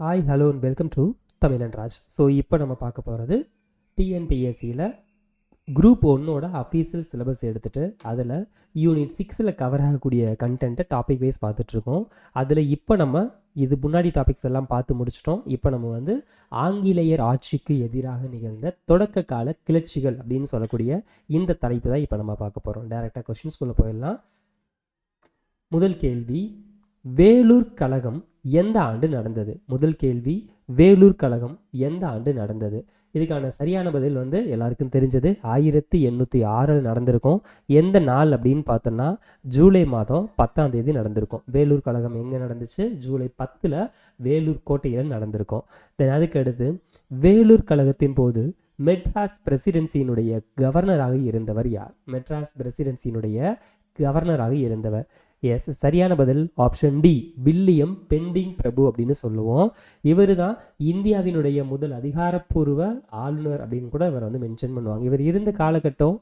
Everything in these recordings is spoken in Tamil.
Hi hello and welcome to Tamizhan Raj so இப்போ நம்ம பார்க்க போகிறது டிஎன்பிஎஸ்சியில் குரூப் ஒன்னோட அஃபீஷியல் சிலபஸ் எடுத்துகிட்டு அதில் யூனிட் சிக்ஸில் கவர் ஆகக்கூடிய கண்டென்ட்டை டாபிக் வைஸ் பார்த்துட்ருக்கோம். அதில் இப்போ நம்ம இது முன்னாடி டாபிக்ஸ் எல்லாம் பார்த்து முடிச்சிட்டோம். இப்போ நம்ம வந்து ஆங்கிலேயர் ஆட்சிக்கு எதிராக நிகழ்ந்த தொடக்க கால கிளர்ச்சிகள் அப்படின்னு சொல்லக்கூடிய இந்த தலைப்பு தான் இப்போ நம்ம பார்க்க போகிறோம் டேரெக்டாக கொஷின்ஸ்குள்ளே போயிடலாம். முதல் கேள்வி வேலூர் கழகம் எந்த ஆண்டு நடந்தது? முதல் கேள்வி வேலூர் கழகம் எந்த ஆண்டு நடந்தது? இதுக்கான சரியான பதில் வந்து எல்லாருக்கும் தெரிஞ்சது. ஆயிரத்தி எண்ணூற்றி ஆறில் நடந்திருக்கும். எந்த நாள் அப்படின்னு பார்த்தோன்னா ஜூலை மாதம் பத்தாம் தேதி நடந்திருக்கும். வேலூர் கழகம் எங்கே நடந்துச்சு? ஜூலை பத்தில் வேலூர் கோட்டையில் நடந்திருக்கும். தென் அதுக்கடுத்து வேலூர் கழகத்தின் போது மெட்ராஸ் பிரசிடென்சியினுடைய கவர்னராக இருந்தவர் யார்? மெட்ராஸ் பிரசிடென்சியினுடைய கவர்னராக இருந்தவர். எஸ் சரியான பதில். ஆப்ஷன் டி வில்லியம் பெண்டிங் பிரபு அப்படின்னு சொல்லுவோம். இவர் தான் இந்தியாவினுடைய முதல் அதிகாரப்பூர்வ ஆளுநர் அப்படின்னு கூட இவர் வந்து மென்ஷன் பண்ணுவாங்க. இவர் இருந்த காலகட்டம்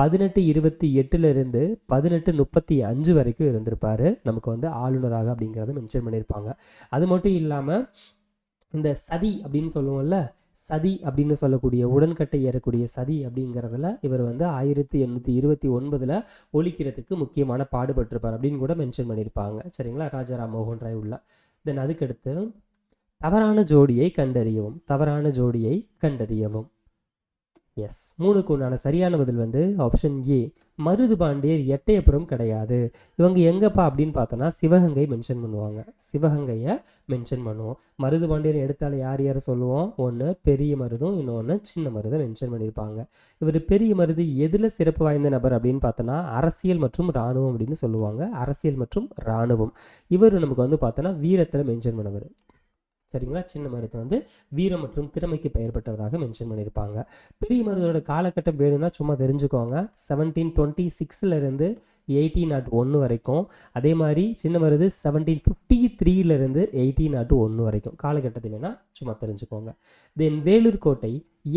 பதினெட்டு இருபத்தி எட்டுலேருந்து பதினெட்டு முப்பத்தி அஞ்சு வரைக்கும் இருந்திருப்பார். நமக்கு வந்து ஆளுநராக அப்படிங்கிறத மென்ஷன் பண்ணியிருப்பாங்க அது மட்டும் இல்லாமல் இந்த சதி அப்படின்னு சொல்லுவோம்ல சதி அப்படின்னு சொல்லக்கூடிய உடன்கட்டை ஏறக்கூடிய சதி அப்படிங்கிறதுல இவர் வந்து ஆயிரத்தி எண்ணூற்றி இருபத்தி ஒன்பதில் ஒழிக்கிறதுக்கு முக்கியமான பாடுபட்டிருப்பார் அப்படின்னு கூட மென்ஷன் பண்ணியிருப்பாங்க. சரிங்களா? ராஜாராம் மோகன் ராய் உள்ள. தென் அதுக்கடுத்து தவறான ஜோடியை கண்டறியவும் தவறான ஜோடியை கண்டறியவும். எஸ் மூணுக்கு உண்டான சரியான பதில் வந்து ஆப்ஷன் ஏ மருது பாண்டியர் எட்டயபுரம் கிடையாது. இவங்க எங்கப்பா அப்படின்னு பார்த்தோன்னா சிவகங்கை மென்ஷன் பண்ணுவாங்க. சிவகங்கையை மென்ஷன் பண்ணுவோம். மருது பாண்டியர் எடுத்தால யார் யார் சொல்லுவோம்? ஒன்று பெரிய மருதும் இன்னொன்று சின்ன மருதை மென்ஷன் பண்ணியிருப்பாங்க இவர் பெரிய மருது எதில் சிறப்பு வாய்ந்த நபர் அப்படின்னு பார்த்தோன்னா அரசியல் மற்றும் இராணுவம் அப்படின்னு சொல்லுவாங்க. அரசியல் மற்றும் இராணுவம். இவர் நமக்கு வந்து பார்த்தோன்னா வீரத்தில் மென்ஷன் பண்ணவர். சரிங்களா? சின்ன மருது வந்து வீரம் மற்றும் திறமைக்கு பெயர் பெற்றவராக மென்ஷன் பண்ணியிருப்பாங்க. பெரிய மருதோட காலகட்டம் வேணும்னா சும்மா தெரிஞ்சுக்கோங்க. செவன்டீன் டுவெண்ட்டி சிக்ஸ்லேருந்து எயிட்டீன் நாட் ஒன்று வரைக்கும். அதே மாதிரி சின்ன மருது செவன்டீன் ஃபிஃப்டி த்ரீலேருந்து எயிட்டீன் நாட் ஒன்று வரைக்கும். காலகட்டத்தை வேணால் சும்மா தெரிஞ்சுக்கோங்க. தென் வேலூர் கோட்டை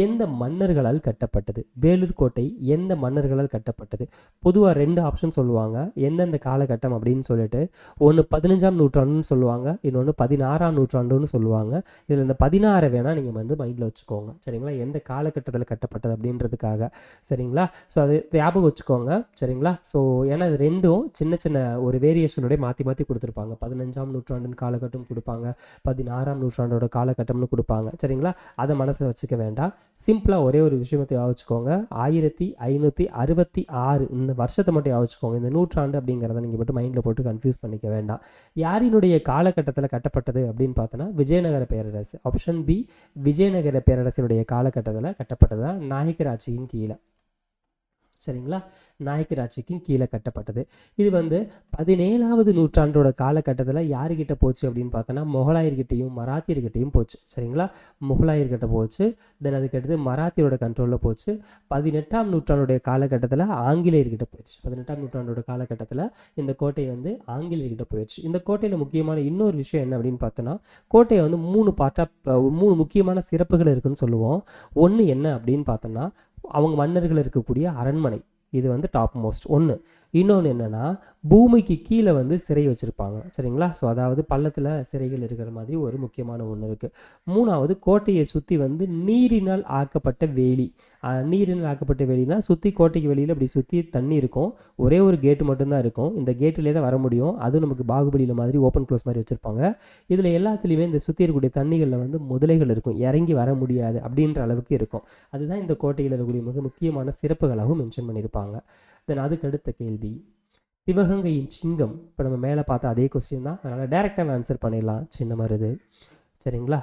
எந்த மன்னர்களால் கட்டப்பட்டது? வேலூர் கோட்டை எந்த மன்னர்களால் கட்டப்பட்டது? பொதுவாக ரெண்டு ஆப்ஷன் சொல்லுவாங்க. எந்தெந்த காலகட்டம் அப்படின்னு சொல்லிட்டு ஒன்று பதினஞ்சாம் நூற்றாண்டுன்னு சொல்லுவாங்க இன்னொன்று பதினாறாம் நூற்றாண்டுன்னு சொல்லுவாங்க. இதில் இந்த பதினாறை வேணால் நீங்கள் வந்து மைண்டில் வச்சுக்கோங்க. சரிங்களா? எந்த காலகட்டத்தில் கட்டப்பட்டது அப்படின்றதுக்காக. சரிங்களா? ஸோ அது ஞாபகம் வச்சுக்கோங்க. சரிங்களா? ஸோ ஏன்னா இது ரெண்டும் சின்ன சின்ன ஒரு வேரியேஷனோட மாற்றி மாற்றி கொடுத்துருப்பாங்க. பதினஞ்சாம் நூற்றாண்டின் காலகட்டம் கொடுப்பாங்க. பதினாறாம் நூற்றாண்டோட காலகட்டம்னு கொடுப்பாங்க. சரிங்களா? அதை மனசில் வச்சுக்க வேண்டாம். சிம்பிளாக ஒரே ஒரு விஷயத்தை யோசிச்சுக்கோங்க. ஆயிரத்தி ஐநூற்றி அறுபத்தி ஆறு இந்த வருஷத்தை மட்டும் யோசிச்சுக்கோங்க. இந்த நூற்றாண்டு அப்படிங்கிறத நீங்கள் மட்டும் மைண்டில் போட்டு கன்ஃபியூஸ் பண்ணிக்க வேண்டாம். யாரினுடைய காலகட்டத்தில் கட்டப்பட்டது அப்படின்னு பார்த்தோன்னா விஜயநகர பேரரசு. ஆப்ஷன் பி விஜயநகர பேரரசினுடைய காலகட்டத்தில் கட்டப்பட்டது தான் நாயக்கராட்சியின் கீழே. சரிங்களா? நாயக்கர் ஆட்சிக்கும் கீழே கட்டப்பட்டது. இது வந்து பதினேழாவது நூற்றாண்டோட காலகட்டத்தில் யாருக்கிட்ட போச்சு அப்படின்னு பார்த்தோன்னா முகலாயர்கிட்டையும் மராத்தியர்கிட்டையும் போச்சு. சரிங்களா? முகலாயர்கிட்ட போச்சு. தென் அதுக்கடுத்து மராத்தியரோட கண்ட்ரோலில் போச்சு. பதினெட்டாம் நூற்றாண்டுடைய காலகட்டத்தில் ஆங்கிலேயர்கிட்ட போயிடுச்சு. பதினெட்டாம் நூற்றாண்டோட காலகட்டத்தில் இந்த கோட்டை வந்து ஆங்கிலேயர்கிட்ட போயிடுச்சு. இந்த கோட்டையில் முக்கியமான இன்னொரு விஷயம் என்ன அப்படின்னு பார்த்தோன்னா கோட்டையை வந்து மூணு பார்ட்டாக மூணு முக்கியமான சிறப்புகள் இருக்குன்னு சொல்லுவோம். ஒன்று என்ன அப்படின்னு பார்த்தோன்னா அவங்க மன்னர்கள் இருக்கக்கூடிய அரண்மனை. இது வந்து டாப் மோஸ்ட் ஒன்று இன்னொன்று என்னென்னா பூமிக்கு கீழே வந்து சிறை வச்சுருப்பாங்க. சரிங்களா? ஸோ அதாவது பள்ளத்தில் சிறைகள் இருக்கிற மாதிரி ஒரு முக்கியமான ஒன்று இருக்குது மூணாவது கோட்டையை சுற்றி வந்து நீரினால் ஆக்கப்பட்ட வேலி. நீரினால் ஆக்கப்பட்ட வேலினா சுற்றி கோட்டைக்கு வெளியில் அப்படி சுற்றி தண்ணி இருக்கும். ஒரே ஒரு கேட்டு மட்டும்தான் இருக்கும். இந்த கேட்டிலே தான் வர முடியும். அதுவும் நமக்கு பாகுபலியில் மாதிரி ஓப்பன் க்ளோஸ் மாதிரி வச்சுருப்பாங்க. இதில் எல்லாத்துலேயுமே இந்த சுற்றி இருக்கக்கூடிய தண்ணிகளில் வந்து முதலைகள் இருக்கும். இறங்கி வர முடியாது அப்படின்ற அளவுக்கு இருக்கும். அதுதான் இந்த கோட்டையில் இருக்கக்கூடிய மிக முக்கியமான சிறப்புகளாகவும் மென்ஷன் பண்ணியிருப்பாங்க. தென் அதுக்கு அடுத்த கேள்வி சிவகங்கையின் சிங்கம் இப்போ நம்ம மேலே பார்த்த அதே கொஸ்டின் தான். அதனால் டேரெக்டாக ஆன்சர் பண்ணிடலாம். சின்ன மருது. சரிங்களா?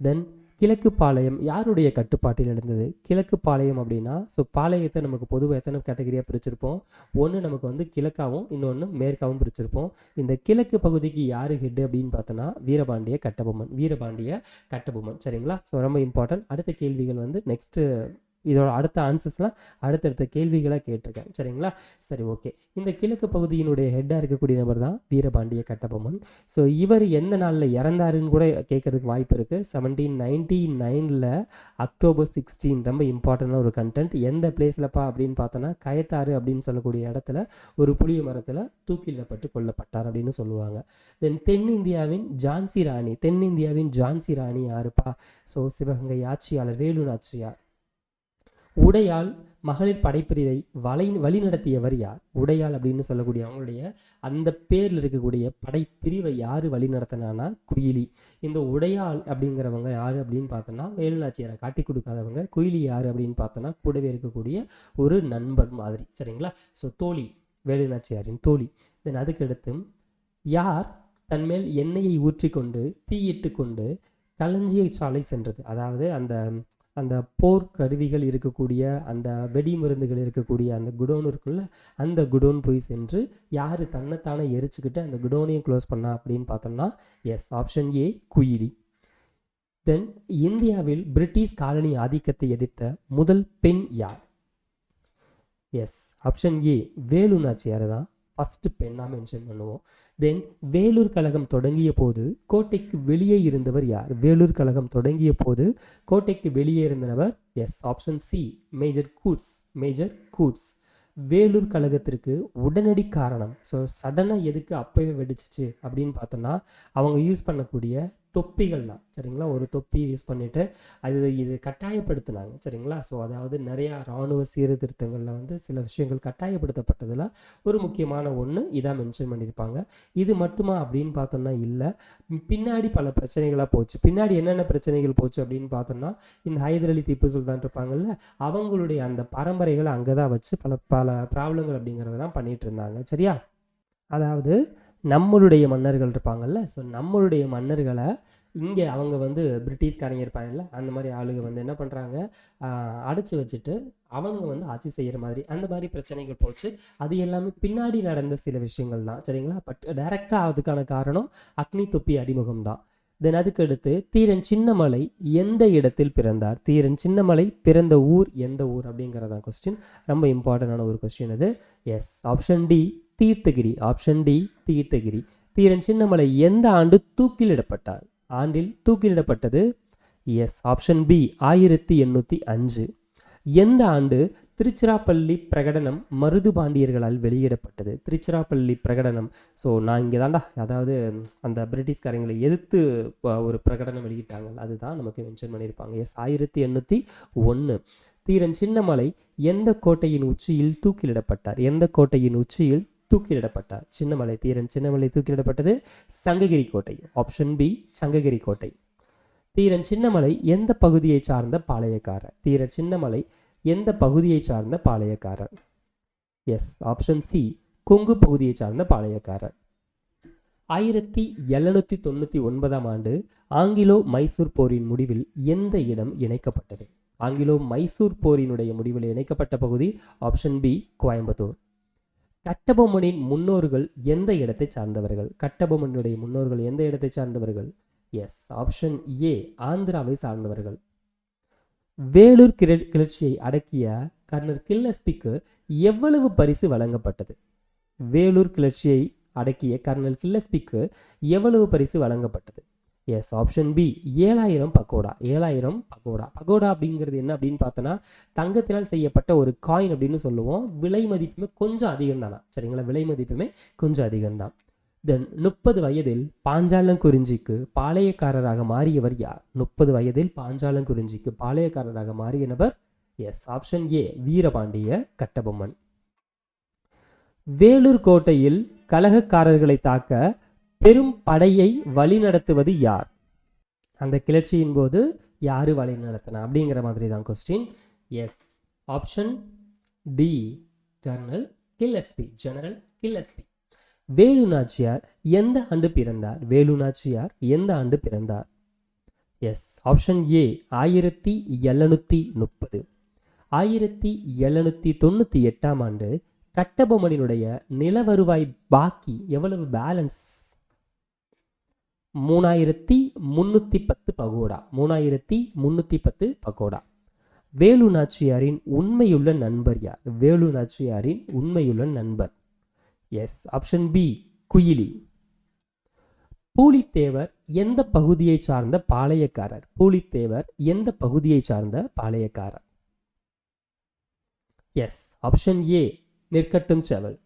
தென் கிழக்கு பாளையம் யாருடைய கட்டுப்பாட்டில் இருந்தது? கிழக்கு பாளையம் அப்படின்னா ஸோ பாளையத்தை நமக்கு பொதுவாக எத்தனை கேட்டகரியாக பிரிச்சிருப்போம்? ஒன்று நமக்கு வந்து கிழக்காகவும் இன்னொன்று மேற்காவும் பிரிச்சிருப்போம். இந்த கிழக்கு பகுதிக்கு யார் ஹெட் அப்படின்னு பார்த்தோன்னா வீரபாண்டிய கட்டபொம்மன் வீரபாண்டிய கட்டபொம்மன். சரிங்களா? ஸோ ரொம்ப இம்பார்ட்டன்ட் அடுத்த கேள்விகள் வந்து நெக்ஸ்ட்டு இதோட அடுத்த ஆன்சர்ஸ்லாம் அடுத்தடுத்த கேள்விகளாக கேட்டிருக்கேன். சரிங்களா? சரி ஓகே இந்த கிழக்கு பகுதியினுடைய ஹெட்டாக இருக்கக்கூடிய நபர் தான் வீரபாண்டிய கட்டபொம்மன். ஸோ இவர் எந்த நாளில் இறந்தாருன்னு கூட கேட்கறதுக்கு வாய்ப்பு இருக்குது செவன்டீன் நைன்டி நைனில் அக்டோபர் சிக்ஸ்டீன் ரொம்ப இம்பார்ட்டண்டான ஒரு கண்டென்ட் எந்த பிளேஸ்லப்பா அப்படின்னு பார்த்தோன்னா கயத்தாறு அப்படின்னு சொல்லக்கூடிய இடத்துல ஒரு புளிய மரத்தில் தூக்கிலப்பட்டு கொல்லப்பட்டார் அப்படின்னு சொல்லுவாங்க. தென் தென்னிந்தியாவின் ஜான்சி ராணி தென்னிந்தியாவின் ஜான்சி ராணி யாருப்பா? ஸோ சிவகங்கை ஆட்சியாளர் வேலு நாச்சியார். உடையால் மகளிர் படைப்பிரிவை வழி வழிநடத்தியவர் யார்? உடையாள் அப்படின்னு சொல்லக்கூடிய அவங்களுடைய அந்த பேரில் இருக்கக்கூடிய படைப்பிரிவை யார் வழிநடத்தினானா குயிலி. இந்த உடையாள் அப்படிங்கிறவங்க யார் அப்படின்னு பார்த்தோன்னா வேலுநாச்சியாரை காட்டி கொடுக்காதவங்க குயிலி யார் அப்படின்னு பார்த்தோன்னா கூடவே இருக்கக்கூடிய ஒரு நண்பர் மாதிரி சரிங்களா? ஸோ தோழி வேலுநாச்சியாரின் தோழி. தென் அதுக்கடுத்து யார் தன்மேல் எண்ணெயை ஊற்றிக்கொண்டு தீயிட்டு கொண்டு களஞ்சிய சாலை சென்றது. அதாவது அந்த அந்த போர் கருவிகள் இருக்கக்கூடிய அந்த வெடி மருந்துகள் இருக்கக்கூடிய அந்த குடோன் இருக்குல்ல அந்த குடோன் போய் சென்று யார் தன்னைத்தானே எரிச்சுக்கிட்டு அந்த குடோனையும் க்ளோஸ் பண்ணா அப்படின்னு பார்த்தோம்னா எஸ் ஆப்ஷன் ஏ குயிலி. தென் இந்தியாவில் பிரிட்டிஷ் காலனி ஆதிக்கத்தை எதிர்த்த முதல் பெண் யார்? Yes option A Velu Nachiyar தான் ஃபஸ்ட்டு பெண்ணாக மென்ஷன் பண்ணுவோம். தென் வேலூர் கழகம் தொடங்கிய போது கோட்டைக்கு வெளியே இருந்தவர் யார்? வேலூர் கழகம் தொடங்கிய போது கோட்டைக்கு வெளியே இருந்தவர் yes option C major Coates major Coates Vellore கழகத்திற்கு உடனடி காரணம். ஸோ சடனாக எதுக்கு அப்போவே வெடிச்சிச்சு அப்படின்னு பார்த்தோன்னா அவங்க யூஸ் பண்ணக்கூடிய தொப்பிகள் தான் சரிங்களா? ஒரு தொப்பி யூஸ் பண்ணிவிட்டு அது இது கட்டாயப்படுத்தினாங்க சரிங்களா? ஸோ அதாவது நிறையா இராணுவ சீர்திருத்தங்களில் வந்து சில விஷயங்கள் கட்டாயப்படுத்தப்பட்டதில் ஒரு முக்கியமான ஒன்று இதாக மென்ஷன் பண்ணியிருப்பாங்க. இது மட்டுமா அப்படின்னு பார்த்தோம்னா இல்லை. பின்னாடி பல பிரச்சனைகளாக போச்சு. பின்னாடி என்னென்ன பிரச்சனைகள் போச்சு அப்படின்னு பார்த்தோம்னா இந்த ஹைதர் அலி திப்பு சுல்தான் இருப்பாங்கல்ல அவங்களுடைய அந்த பரம்பரைகளை அங்கே தான் வச்சு பல பல ப்ராப்ளங்கள் அப்படிங்கிறதெல்லாம் பண்ணிகிட்டு இருந்தாங்க சரியா? அதாவது நம்மளுடைய மன்னர்கள் இருப்பாங்கல்ல. ஸோ நம்மளுடைய மன்னர்களை இங்கே அவங்க வந்து பிரிட்டிஷ்காரங்க இருப்பாங்கல்ல அந்த மாதிரி ஆளுங்க வந்து என்ன பண்ணுறாங்க அடைச்சி வச்சுட்டு அவங்க வந்து ஆட்சி செய்கிற மாதிரி அந்த மாதிரி பிரச்சனைகள் போச்சு. அது எல்லாமே பின்னாடி நடந்த சில விஷயங்கள் தான் சரிங்களா? பட் டைரெக்டாக அதுக்கான காரணம் அக்னி தொப்பி அறிமுகம் தான். தென் அதுக்கடுத்து தீரன் சின்னமலை எந்த இடத்தில் பிறந்தார்? தீரன் சின்னமலை பிறந்த ஊர் எந்த ஊர் அப்படிங்கிறதான் கொஸ்டின் ரொம்ப இம்பார்ட்டண்டான ஒரு கொஸ்டின் அது. Yes option D Theerthagiri option D Theerthagiri. Theeran Chinnamalai எந்த ஆண்டு தூக்கிலிடப்பட்டார்? ஆண்டில் தூக்கிலிடப்பட்டது? எஸ் ஆப்ஷன் பி ஆயிரத்தி எண்ணூற்றி அஞ்சு. எந்த ஆண்டு திருச்சிராப்பள்ளி பிரகடனம் மருது பாண்டியர்களால் வெளியிடப்பட்டது? திருச்சிராப்பள்ளி பிரகடனம். ஸோ நான் இங்கே தாண்டா அதாவது அந்த பிரிட்டிஷ்காரங்களை எதிர்த்து ஒரு பிரகடனம் வெளியிட்டாங்க. அதுதான் நமக்கு மென்ஷன் பண்ணியிருப்பாங்க. எஸ் ஆயிரத்தி எண்ணூற்றி ஒன்று தீரன் சின்னமலை எந்த கோட்டையின் உச்சியில் தூக்கிலிடப்பட்டார்? எந்த கோட்டையின் உச்சியில் தூக்கிலிடப்பட்டார். சின்னமலை தீரன் சின்னமலை தூக்கிலிடப்பட்டது சங்ககிரி கோட்டை. ஆப்ஷன் பி சங்ககிரி கோட்டை. தீரன் சின்னமலை எந்த பகுதியை சார்ந்த பாளையக்காரர்? தீரன் சின்னமலை எந்த பகுதியை சார்ந்த பாளையக்காரர்? எஸ் ஆப்ஷன் சி கொங்கு பகுதியை சார்ந்த பாளையக்காரர். ஆயிரத்தி எழுநூற்றி தொண்ணூற்றி ஒன்பதாம் ஆண்டு ஆங்கிலோ மைசூர் போரின் முடிவில் எந்த இடம் இணைக்கப்பட்டது? ஆங்கிலோ மைசூர் போரினுடைய முடிவில் இணைக்கப்பட்ட பகுதி ஆப்ஷன் பி கோயம்புத்தூர். கட்டபொம்மனின் முன்னோர்கள் எந்த இடத்தை சார்ந்தவர்கள்? கட்டபொம்மனுடைய முன்னோர்கள் எந்த இடத்தை சார்ந்தவர்கள்? எஸ் ஆப்ஷன் ஏ ஆந்திராவை சார்ந்தவர்கள். வேலூர் கிள கிளர்ச்சியை அடக்கிய கர்னல் கில்லஸ்பிக்கு எவ்வளவு பரிசு வழங்கப்பட்டது? வேலூர் கிளர்ச்சியை அடக்கிய கர்னல் கில்லஸ்பிக்கு எவ்வளவு பரிசு வழங்கப்பட்டது? எஸ் ஆப்ஷன் பி ஏழாயிரம் பக்கோடா ஏழாயிரம் பக்கோடா. பக்கோடா அப்படிங்கிறது என்ன அப்படின்னு பார்த்தோன்னா தங்கத்தினால் செய்யப்பட்ட ஒரு காயின் அப்படின்னு சொல்லுவோம். விலை மதிப்புமே கொஞ்சம் அதிகம் தானா சரிங்களா விலை மதிப்புமே கொஞ்சம் அதிகம்தான். தென் முப்பது வயதில் பாஞ்சாலங்குறிஞ்சிக்கு பாளையக்காரராக மாறியவர் யார்? முப்பது வயதில் பாஞ்சாலங்குறிஞ்சிக்கு பாளையக்காரராக மாறிய நபர் yes option A Veerapandiya Kattabomman. Vellore கோட்டையில் கலகக்காரர்களை தாக்க பெரும் படையை வழிநடத்துவது யார்? அந்த கிளர்ச்சியின் போது யார் வழி நடத்தினா? அப்படிங்கிற மாதிரி தான் question yes option D colonel Gillespie general Gillespie Velu Nachiyar எந்த ஆண்டு பிறந்தார்? வேலு நாச்சியார் எந்த ஆண்டு பிறந்தார்? எஸ் ஆப்ஷன் ஏ ஆயிரத்தி எழுநூற்றி முப்பது. ஆயிரத்தி எழுநூற்றி தொண்ணூற்றி எட்டாம் ஆண்டு கட்டபொம்மனினுடைய நில வருவாய் பாக்கி எவ்வளவு பேலன்ஸ் மூணாயிரத்தி முந்நூற்றி பத்து பகோடா. மூணாயிரத்தி முந்நூற்றி பத்து பகோடா. வேலு நாச்சியாரின் உண்மையுள்ள நண்பர் யார்? வேலு நாச்சியாரின் உண்மையுள்ள நண்பர். Yes option B Kuyili. Pulithevar எந்த பகுதியை சார்ந்த பாளையக்காரர்? பூலித்தேவர் எந்த பகுதியை சார்ந்த பாளையக்காரர்? Yes option A நிற்கட்டும் Seval.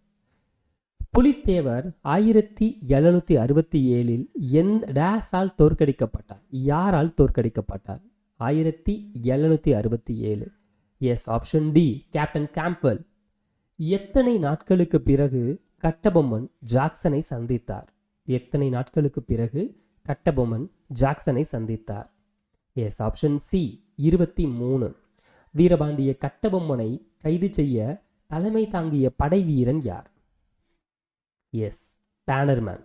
Pulithevar ஆயிரத்தி எழுநூத்தி அறுபத்தி ஏழில் எந்த டேஸால் தோற்கடிக்கப்பட்டார். யாரால் தோற்கடிக்கப்பட்டார்? ஆயிரத்தி எழுநூத்தி அறுபத்தி ஏழு. Yes option D captain Campbell எத்தனை நாட்களுக்கு பிறகு கட்டபொம்மன் ஜாக்சனை சந்தித்தார்? எத்தனை நாட்களுக்கு பிறகு கட்டபொம்மன் ஜாக்சனை சந்தித்தார்? எஸ் ஆப்ஷன் சி இருபத்தி மூணு. வீரபாண்டிய கட்டபொம்மனை கைது செய்ய தலைமை தாங்கிய படை வீரன் யார்? எஸ். பேனர்மேன்.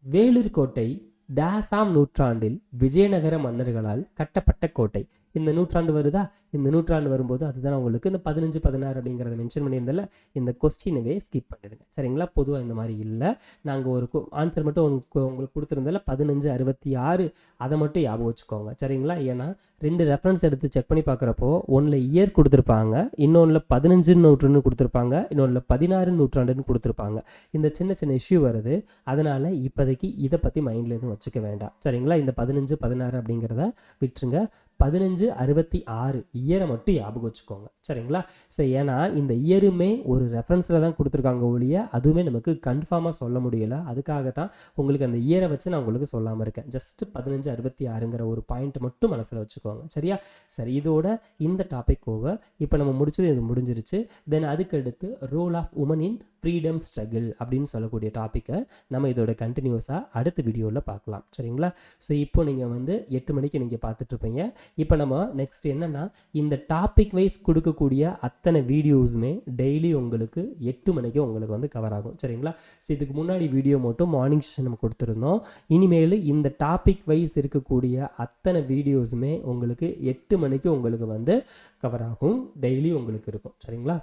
வேலூர் கோட்டை டேசாம் நூற்றாண்டில் விஜயநகர மன்னர்களால் கட்டப்பட்ட கோட்டை. இந்த நூற்றாண்டு வருதா? இந்த நூற்றாண்டு வரும்போது அதுதான் உங்களுக்கு இந்த பதினஞ்சு பதினாறு அப்படிங்கிறத மென்ஷன் பண்ணியிருந்தால இந்த கொஸ்டினவே ஸ்கிப் பண்ணிடுங்க. சரிங்களா? பொதுவாக இந்த மாதிரி இல்லை. நாங்கள் ஒரு ஆன்சர் மட்டும் உங்களுக்கு உங்களுக்கு கொடுத்துருந்தால பதினஞ்சு அறுபத்தி ஆறு அதை மட்டும் ஞாபகம் வச்சுக்கோங்க. சரிங்களா? ஏன்னா ரெண்டு ரெஃபரன்ஸ் எடுத்து செக் பண்ணி பார்க்குறப்போ ஒன்றில் இயர் கொடுத்துருப்பாங்க இன்னொன்றில் பதினஞ்சு நூற்றுன்னு கொடுத்துருப்பாங்க இன்னொன்றில் பதினாறு நூற்றாண்டுன்னு கொடுத்துருப்பாங்க. இந்த சின்ன சின்ன இஷ்யூ வருது. அதனால் இப்போதைக்கு இதை பற்றி மைண்டில் எதுவும் வச்சுக்க வேண்டாம். சரிங்களா? இந்த பதினஞ்சு பதினாறு அப்படிங்கிறத விட்டுருங்க. பதினஞ்சு அறுபத்தி ஆறு. இயரை மட்டும் ஞாபகம் வச்சுக்கோங்க. சரிங்களா? ஸோ ஏன்னா இந்த இயருமே ஒரு ரெஃபரன்ஸில் தான் கொடுத்துருக்காங்க ஒழிய அதுவுமே நமக்கு கன்ஃபார்மாக சொல்ல முடியல. அதுக்காக தான் உங்களுக்கு அந்த இயரை வச்சு நான் உங்களுக்கு சொல்லாமல் இருக்கேன். ஜஸ்ட்டு பதினஞ்சு அறுபத்தி ஆறுங்கிற ஒரு பாயிண்ட் மட்டும் மனசில் வச்சுக்கோங்க. சரியா? சரி இதோட இந்த டாபிக் ஓவர் இப்போ நம்ம முடிச்சது இது முடிஞ்சிருச்சு. தென் அதுக்கடுத்து role of women in freedom struggle அப்படின்னு சொல்லக்கூடிய டாப்பிக்கை நம்ம இதோட கண்டினியூஸாக அடுத்த வீடியோவில் பார்க்கலாம். சரிங்களா? ஸோ இப்போ நீங்கள் வந்து எட்டு மணிக்கு நீங்கள் பார்த்துட்ருப்பீங்க இப்போ நம்ம நெக்ஸ்ட் என்னென்னா இந்த டாபிக் வைஸ் கொடுக்கக்கூடிய அத்தனை வீடியோஸுமே டெய்லி உங்களுக்கு எட்டு மணிக்கு உங்களுக்கு வந்து கவர் ஆகும். சரிங்களா? ஸோ இதுக்கு முன்னாடி வீடியோ மட்டும் மார்னிங் செஷன் நம்ம கொடுத்துருந்தோம். இனிமேல் இந்த டாபிக் வைஸ் இருக்கக்கூடிய அத்தனை வீடியோஸுமே உங்களுக்கு எட்டு மணிக்கு உங்களுக்கு வந்து கவர் ஆகும். டெய்லி உங்களுக்கு இருக்கும். சரிங்களா?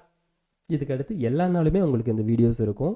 இதுக்கு அடுத்து எல்லா நாளுமே உங்களுக்கு இந்த வீடியோஸ் இருக்கும்.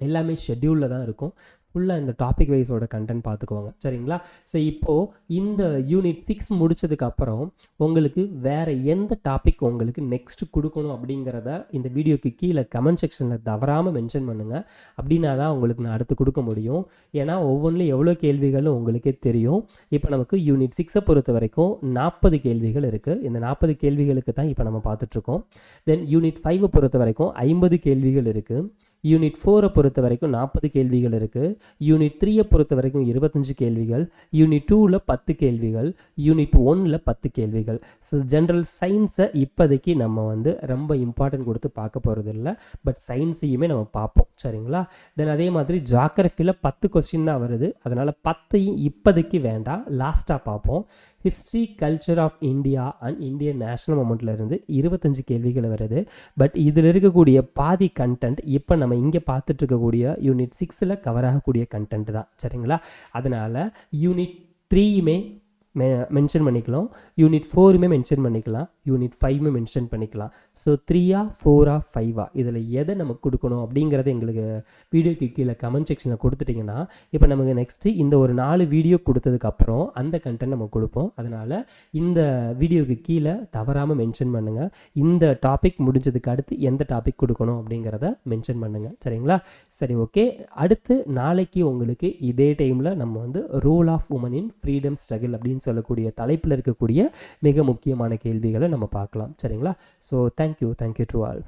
எல்லாமே ஷெட்யூலில் தான் இருக்கும். ஃபுல்லாக இந்த டாபிக் வைஸோட கண்டென்ட் பார்த்துக்குவாங்க சரிங்களா? ஸோ இப்போது இந்த யூனிட் சிக்ஸ் முடித்ததுக்கப்புறம் உங்களுக்கு வேறு எந்த டாபிக் உங்களுக்கு நெக்ஸ்ட் கொடுக்கணும் அப்படிங்கிறத இந்த வீடியோக்கு கீழே கமெண்ட் செக்ஷனில் தவறாமல் மென்ஷன் பண்ணுங்கள் அப்படின்னா தான் உங்களுக்கு நான் அடுத்து கொடுக்க முடியும். ஏன்னா ஒவ்வொன்றிலும் எவ்வளோ கேள்விகளும் உங்களுக்கே தெரியும். இப்போ நமக்கு யூனிட் சிக்ஸை பொறுத்த வரைக்கும் நாற்பது கேள்விகள் இருக்குது இந்த நாற்பது கேள்விகளுக்கு தான் இப்போ நம்ம பார்த்துட்ருக்கோம் தென் யூனிட் ஃபைவை பொறுத்த வரைக்கும் ஐம்பது கேள்விகள் இருக்குது யூனிட் ஃபோரை பொறுத்த வரைக்கும் நாற்பது கேள்விகள் இருக்குது யூனிட் த்ரீயை பொறுத்த வரைக்கும் இருபத்தஞ்சு கேள்விகள். யூனிட் டூவில் பத்து கேள்விகள். யூனிட் ஒன்னில் பத்து கேள்விகள். ஸோ ஜென்ரல் சயின்ஸை இப்போதைக்கு நம்ம வந்து ரொம்ப இம்பார்ட்டன்ட் கொடுத்து பார்க்க போகிறது இல்லை பட் சயின்ஸையுமே நம்ம பார்ப்போம். சரிங்களா? தென் அதே மாதிரி ஜாகிரஃபியில் பத்து கொஸ்டின் தான் வருது. அதனால் பத்தையும் இப்போதைக்கு வேண்டாம். லாஸ்ட்டாக பார்ப்போம். History culture of India and Indian national மூமெண்ட்டில் இருந்து இருபத்தஞ்சு கேள்விகள் வருது. பட் இதில் இருக்கக்கூடிய பாதி கண்டென்ட் இப்போ நம்ம இங்கே பார்த்துட்டு இருக்கக்கூடிய யூனிட் சிக்ஸில் கவர் ஆகக்கூடிய கண்டென்ட் தான். சரிங்களா? அதனால் யூனிட் த்ரீயுமே மெ மென்ஷன் பண்ணிக்கலாம். யூனிட் ஃபோருமே மென்ஷன் பண்ணிக்கலாம். யூனிட் ஃபைவ்மே மென்ஷன் பண்ணிக்கலாம். ஸோ த்ரீயா ஃபோரா ஃபைவா இதில் எதை நமக்கு கொடுக்கணும் அப்படிங்கிறத எங்களுக்கு வீடியோக்கு கீழே கமெண்ட் செக்ஷனில் கொடுத்துட்டிங்கன்னா இப்போ நமக்கு நெக்ஸ்ட்டு இந்த ஒரு நாலு வீடியோ கொடுத்ததுக்கப்புறம் அந்த கண்டென்ட் நம்ம கொடுப்போம். அதனால் இந்த வீடியோக்கு கீழே தவறாமல் மென்ஷன் பண்ணுங்கள் இந்த டாபிக் முடிஞ்சதுக்கு அடுத்து எந்த டாபிக் கொடுக்கணும் அப்படிங்கிறத மென்ஷன் பண்ணுங்கள் சரிங்களா? சரி ஓகே அடுத்து நாளைக்கு உங்களுக்கு இதே டைமில் நம்ம வந்து role of women in freedom struggle அப்படின்னு சொல்லக்கூடிய தலைப்பில் இருக்கக்கூடிய மிக முக்கியமான கேள்விகளை நம்ம பார்க்கலாம். சரிங்களா? So thank you thank you to all